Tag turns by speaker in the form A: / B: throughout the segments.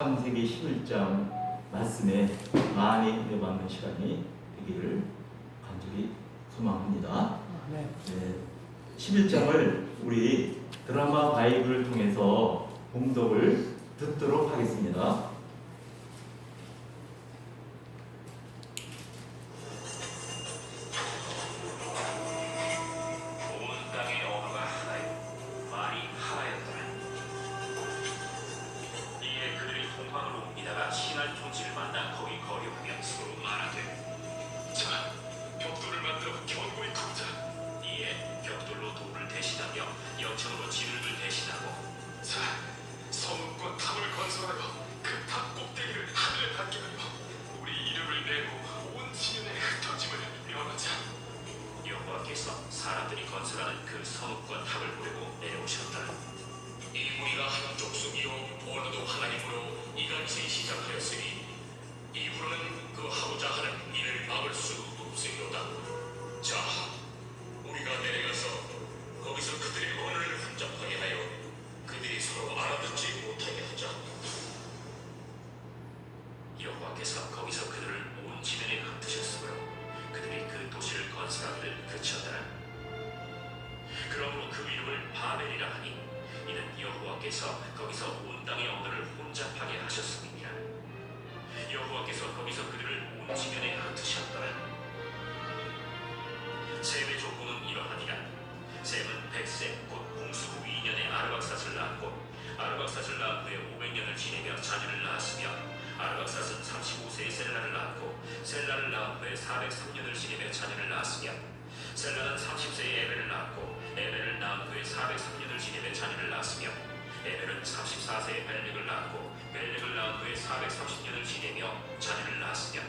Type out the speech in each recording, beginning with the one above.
A: 창세기 11장 말씀에 많이 해받는 시간이 되기를 간절히 소망합니다.
B: 네.
A: 네, 11장을 우리 드라마 바이블을 통해서 봉독을 듣도록 하겠습니다.
C: 방으로 옮기다가 신할 통치를 만나 거기 거류하며 서로 말하되 자 벽돌을 만들어 견고히 굽자. 이에 벽돌로 돌을 대신하며 여천으로 진흙을 대신하고 자 성읍과 탑을 건설하여 그 탑 꼭대기를 하늘에 닿게 하여 우리 이름을 내고 온 지면에 흩어짐을 면하자. 여호와께서 사람들이 건설하는 그 성읍과 탑을 보려고 내려오셨다. 이 무리가 한 족속이요 온 땅의 언어를 혼잡하게 하셨음이니라. 여호와께서 거기서 그들을 온 지면에 흩으셨더라. 셈의 조건은 이러하니라. 셈은 백세 곧 공수 후 2년에 아르박삿을 낳았고 아르박삿을 낳은 후에 500년을 지내며 자녀를 낳았으며 아르박삿은 35세에 셀라를 낳았고 셀라를 낳은 후에 403년을 지내며 자녀를 낳았으며 셀라는 30세에 에벨을 낳았고 에벨을 낳은 후에 403년을 지내며 자녀를 낳았으며 에벨은 34세에 벨렉을 낳았고 벨렉을 낳은 후에 430년을 지내며 자녀를 낳았으며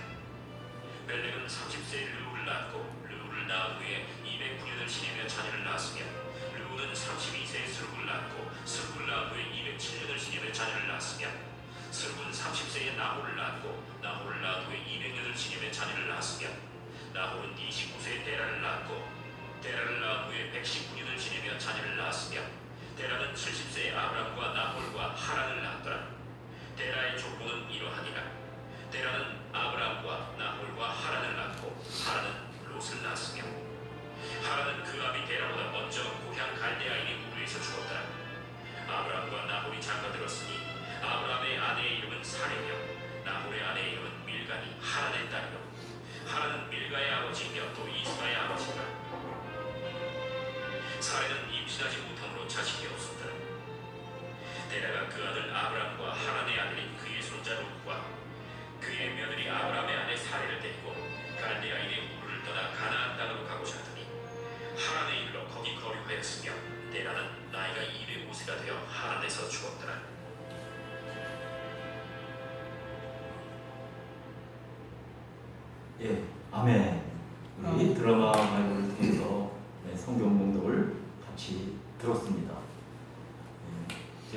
C: 벨렉은 30세에 르우를 낳았고 르우를 낳은 후에 209년을 지내며 자녀를 낳았으며 르우는 32세에 스룩을 낳았고 스룩을 낳은 후에 207년을 지내며 자녀를 낳았으며 스룩은 30세에 나홀을 낳았고 나홀을 낳은 후에 200년을 지내며 자녀를 낳았으며 나홀은 29세에 데라를 낳았고 데라를 낳은 후에 119년을 지내며 자녀를 낳았으며 데라는 70세에 아브람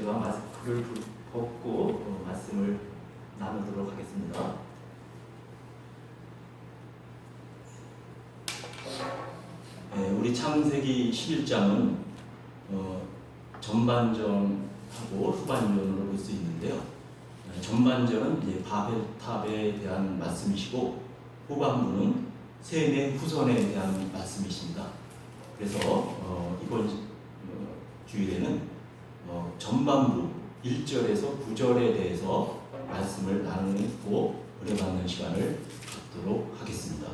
A: 제가 마스크를 부- 벗고 어, 말씀을 나누도록 하겠습니다. 예, 우리 창세기 11장은 어, 전반전하고 후반전으로 볼 수 있는데요. 예, 전반전은 이제 바벨탑에 대한 말씀이시고 후반부는 셈의 후손에 대한 말씀이십니다. 그래서 어, 이번 어, 주일에는 어, 전반부 1절에서 9절에 대해서 말씀을 나누고 은혜받는 시간을 갖도록 하겠습니다.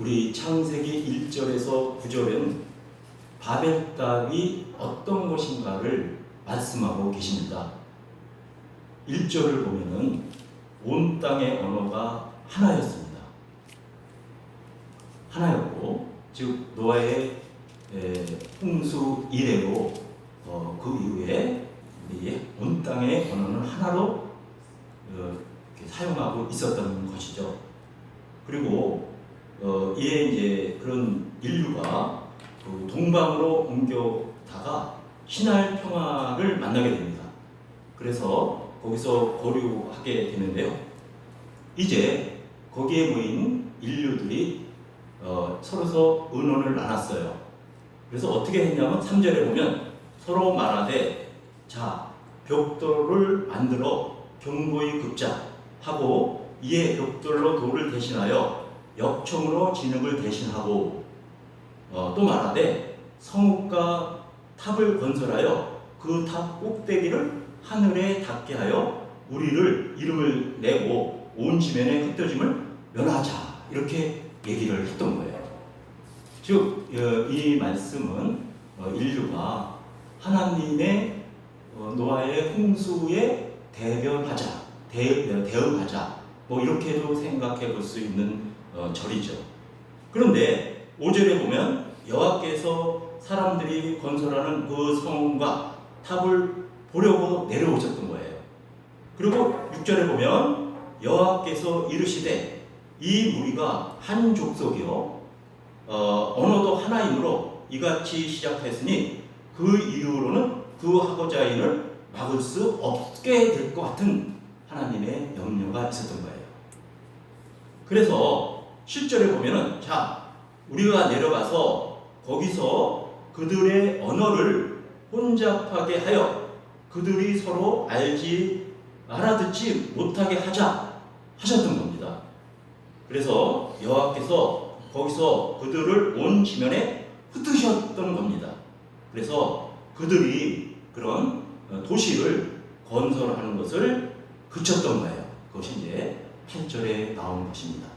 A: 우리 창세기 1절에서 9절은 바벨탑이 어떤 것인가를 말씀하고 계십니다. 1절을 보면은 온 땅의 언어가 하나였습니다. 하나였고, 즉 노아의 에, 홍수 이래로 어, 그 이후에 온 땅의 언어는 하나로 어, 사용하고 있었던 것이죠. 그리고 어, 이에 이제 그런 인류가 그 동방으로 옮겨다가 신할 평화를 만나게 됩니다. 그래서 거기서 거류하게 되는데요. 이제 거기에 모인 인류들이 어, 서로서 의논을 나눴어요. 그래서 어떻게 했냐면 3절에 보면 서로 말하되 자 벽돌을 만들어 경고의 급작하고 이에 벽돌로 돌을 대신하여 역청으로 진흙을 대신하고 어, 또 말하되 성읍과 탑을 건설하여 그 탑 꼭대기를 하늘에 닿게 하여 우리를 이름을 내고 온 지면에 흩어짐을 면하자 이렇게 얘기를 했던 거예요. 즉, 어, 이 말씀은 어, 인류가 하나님의 어, 노아의 홍수에 대변하자, 대, 어, 대응하자, 뭐 이렇게도 생각해 볼 수 있는 어, 절이죠. 그런데 5절에 보면 여호와께서 사람들이 건설하는 그 성과 탑을 보려고 내려오셨던 거예요. 그리고 6절에 보면 여호와께서 이르시되 이 무리가 한 족속이요 어, 언어도 하나이므로 이같이 시작했으니 그 이후로는 그 하고자 일을 막을 수 없게 될 것 같은 하나님의 염려가 있었던 거예요. 그래서 7절에 보면은 자 우리가 내려가서 거기서 그들의 언어를 혼잡하게 하여 그들이 서로 알지 알아듣지 못하게 하자 하셨던 겁니다. 그래서 여호와께서 거기서 그들을 온 지면에 흩으셨던 겁니다. 그래서 그들이 그런 어, 도시를 건설하는 것을 그쳤던 거예요. 그것이 이제 8절에 나온 것입니다.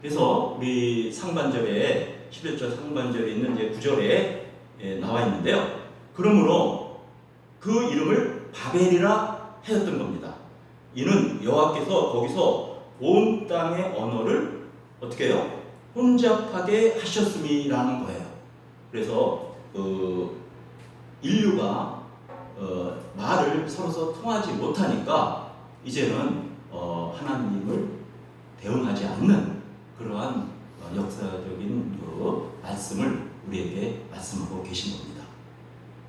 A: 그래서 우리 상반절에 11절 상반절에 있는 이제 9절에 예, 나와 있는데요. 그러므로 그 이름을 바벨이라 하였던 겁니다. 이는 여호와께서 거기서 온 땅의 언어를 어떻게 해요? 혼잡하게 하셨음이라는 거예요. 그래서 그 인류가 어, 말을 서로서 통하지 못하니까 이제는 어, 하나님을 대응하지 않는 그러한 어, 역사적인 그 말씀을 우리에게 말씀하고 계신 겁니다.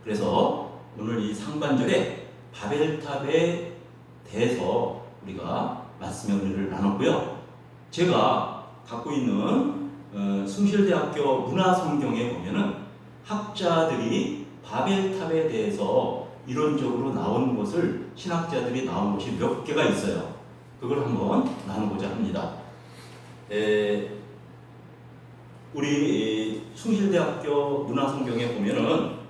A: 그래서 오늘 이 상반절에 바벨탑에 대해서 우리가 말씀의 은혜를 나눴고요. 제가 갖고 있는 어, 숭실대학교 문화성경에 보면은 학자들이 바벨탑에 대해서 이론적으로 나온 것을 신학자들이 나온 것이 몇 개가 있어요. 그걸 한번 나누고자 합니다. 에, 우리 숭실대학교 문화성경에 보면은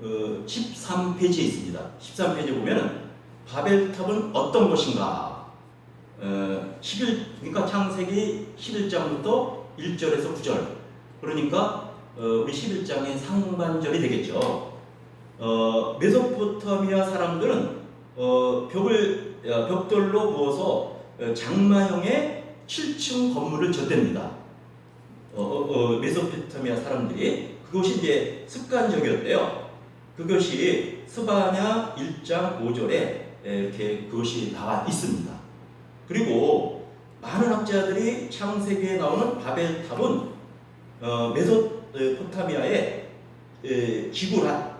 A: 어, 13페이지에 있습니다. 13페이지에 보면은 바벨탑은 어떤 것인가? 어, 11, 그러니까 창세기 11장부터 1절에서 9절. 그러니까 어, 우리 11장의 상반절이 되겠죠. 어, 메소포타미아 사람들은 어, 벽을 어, 벽돌로 부어서 어, 장마형의 7층 건물을 졌댑니다. 어, 어, 어, 메소포타미아 사람들이 그것이 이제 습관적이었대요. 그것이 스바냐 1장 5절에 이렇게 그것이 나와 있습니다. 그리고 많은 학자들이 창세기에 나오는 바벨탑은 어, 메소 포타미아의 에, 지구라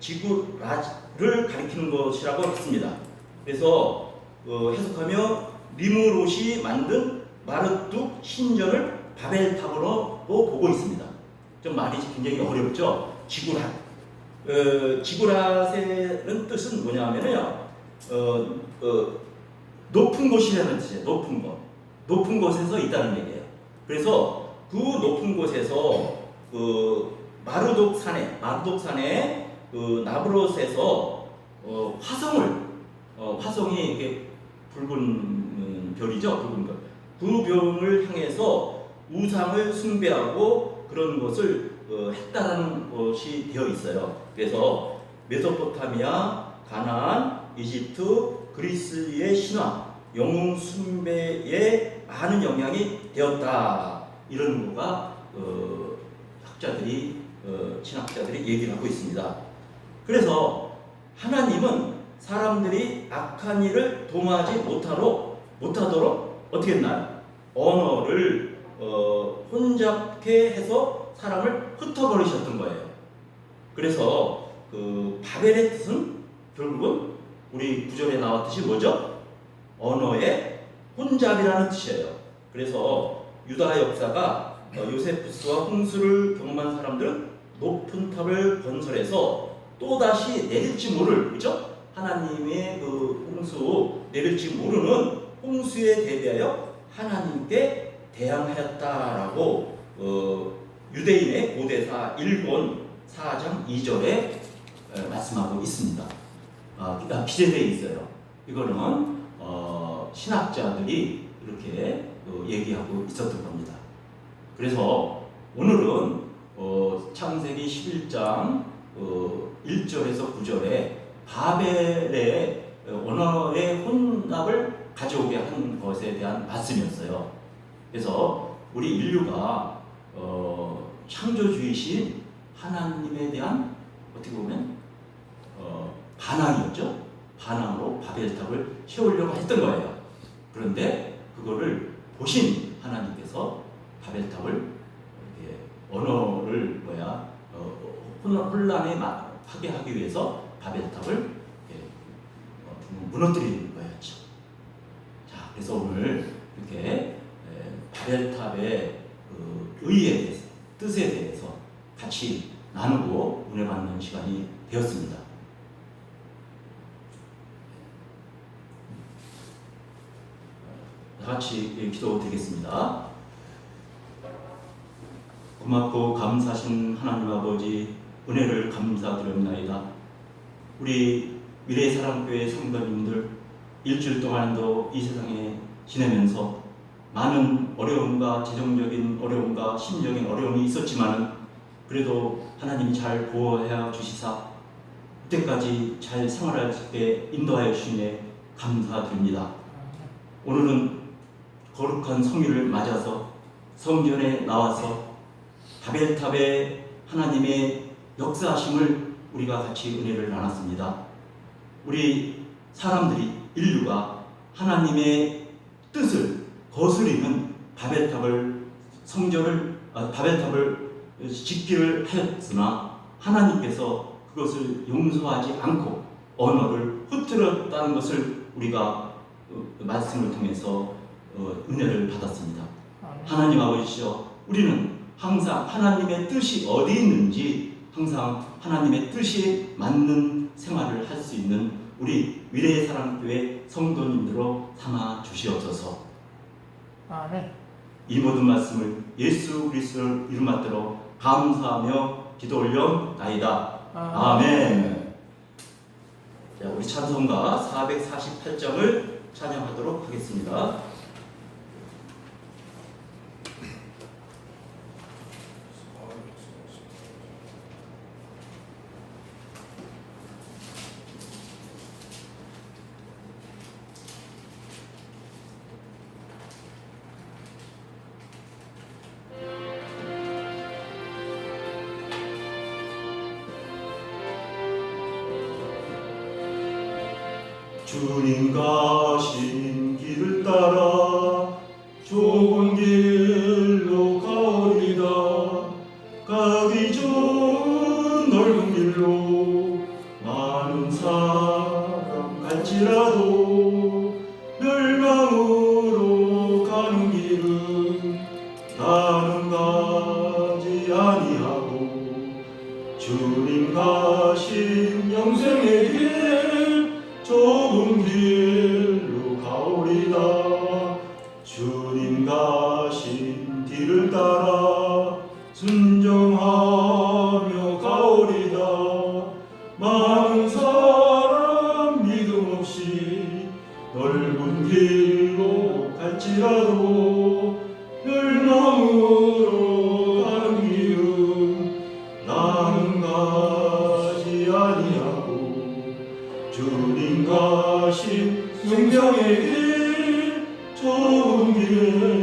A: 지구라를 가리키는 것이라고 했습니다. 그래서 어, 해석하며 리무롯이 만든 마르뚝 신전을 바벨탑으로 보고 있습니다. 좀 말이 굉장히 어렵죠. 지구라. 어, 지구라세는 뜻은 뭐냐면요. 어, 어, 높은 곳이라는 뜻이에요. 높은 곳. 높은 곳에서 있다는 얘기예요. 그래서 그 높은 곳에서 그 마르독 산에 마르독 산에 그 나브롯에서 어, 화성을 어, 화성이 이게 붉은 음, 별이죠. 붉은 별. 그 별을 향해서 우상을 숭배하고 그런 것을 어, 했다는 것이 되어 있어요. 그래서 메소포타미아, 가나안, 이집트, 그리스의 신화, 영웅 숭배에 많은 영향이 되었다. 이런 거가 어, 학자들이 어, 신학자들이 얘기를 하고 있습니다. 그래서 하나님은 사람들이 악한 일을 도모하지 못하도록, 못하도록 어떻게 했나요? 언어를 어, 혼잡게 해서 사람을 흩어버리셨던 거예요. 그래서 그 바벨의 뜻은 결국은 우리 구절에 나왔듯이 뭐죠? 언어의 혼잡이라는 뜻이에요. 그래서 유다 역사가 어, 요세푸스와 홍수를 경험한 사람들은 높은 탑을 건설해서 또다시 내릴지 모를 그죠? 하나님의 그 홍수 내릴지 모르는 홍수에 대비하여 하나님께 대항하였다라고 어, 유대인의 고대사 1권 4장 2절에 어, 말씀하고 있습니다. 아, 기- 아, 기재되어 있어요. 이거는 어, 신학자들이 이렇게 어, 얘기하고 있었던 겁니다. 그래서 오늘은 어, 창세기 11장 어, 1절에서 9절에 바벨의 어, 언어의 혼합을 가져오게 한 것에 대한 말씀이었어요. 그래서 우리 인류가 어, 창조주이신 하나님에 대한 어떻게 보면 어, 반항이었죠. 반항으로 바벨탑을 세우려고 했던 거예요. 그런데 그거를 보신 하나님께서 바벨탑을 이렇게 언어를 뭐야 어, 혼란- 혼란에 마- 하게 하기 위해서 바벨탑을 어, 무너뜨리는 거였죠. 자, 그래서 오늘 이렇게 에, 바벨탑의 그 의의에 대해서 뜻에 대해서 같이 나누고 은혜 받는 시간이 되었습니다. 다 같이 기도 드리겠습니다. 고맙고 감사하신 하나님 아버지 은혜를 감사드립나이다. 우리 미래 사랑교회 성도님들 일주일 동안도 이 세상에 지내면서 많은 어려움과 재정적인 어려움과 심적인 어려움이 있었지만은 그래도 하나님이 잘 보호하여 주시사 그때까지 잘 생활할 수 있게 인도하여 주시네 감사드립니다. 오늘은 거룩한 성일을 맞아서 성전에 나와서 바벨탑의 하나님의 역사하심을 우리가 같이 은혜를 나눴습니다. 우리 사람들이 인류가 하나님의 뜻을 거스리는 바벨탑을 성전을 아, 바벨탑을 짓기를 하였으나 하나님께서 그것을 용서하지 않고 언어를 흩뜨렸다는 것을 우리가 어, 말씀을 통해서 어, 은혜를 받았습니다. 하나님 아버지시여 우리는 항상 하나님의 뜻이 어디 있는지 항상 하나님의 뜻에 맞는 생활을 할 수 있는 우리 미래의 사랑교회 성도님들로 삼아 주시옵소서.
B: 아멘.
A: 이 모든 말씀을 예수 그리스도를 이름 받들어 감사하며 기도 올려나이다. 아멘. 자, 우리 찬송가 448장을 찬양하도록 하겠습니다. 주님 가신 길을 따라 좁은 주님 가신 생명의 길 좋은 길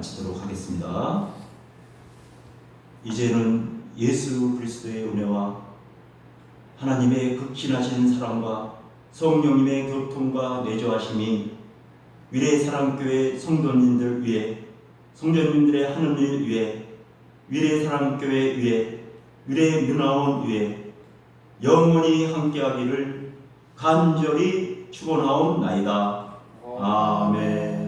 A: 마치도록 하겠습니다. 이제는 예수 그리스도의 은혜와 하나님의 극진하신 사랑과 성령님의 교통과 내조하심이 위례 사랑교회 성도님들 위해 성도님들의 하느님 위해 위례 사랑교회 위해 위례 문화원 위해 영원히 함께하기를 간절히 축원하옵나이다. 아멘.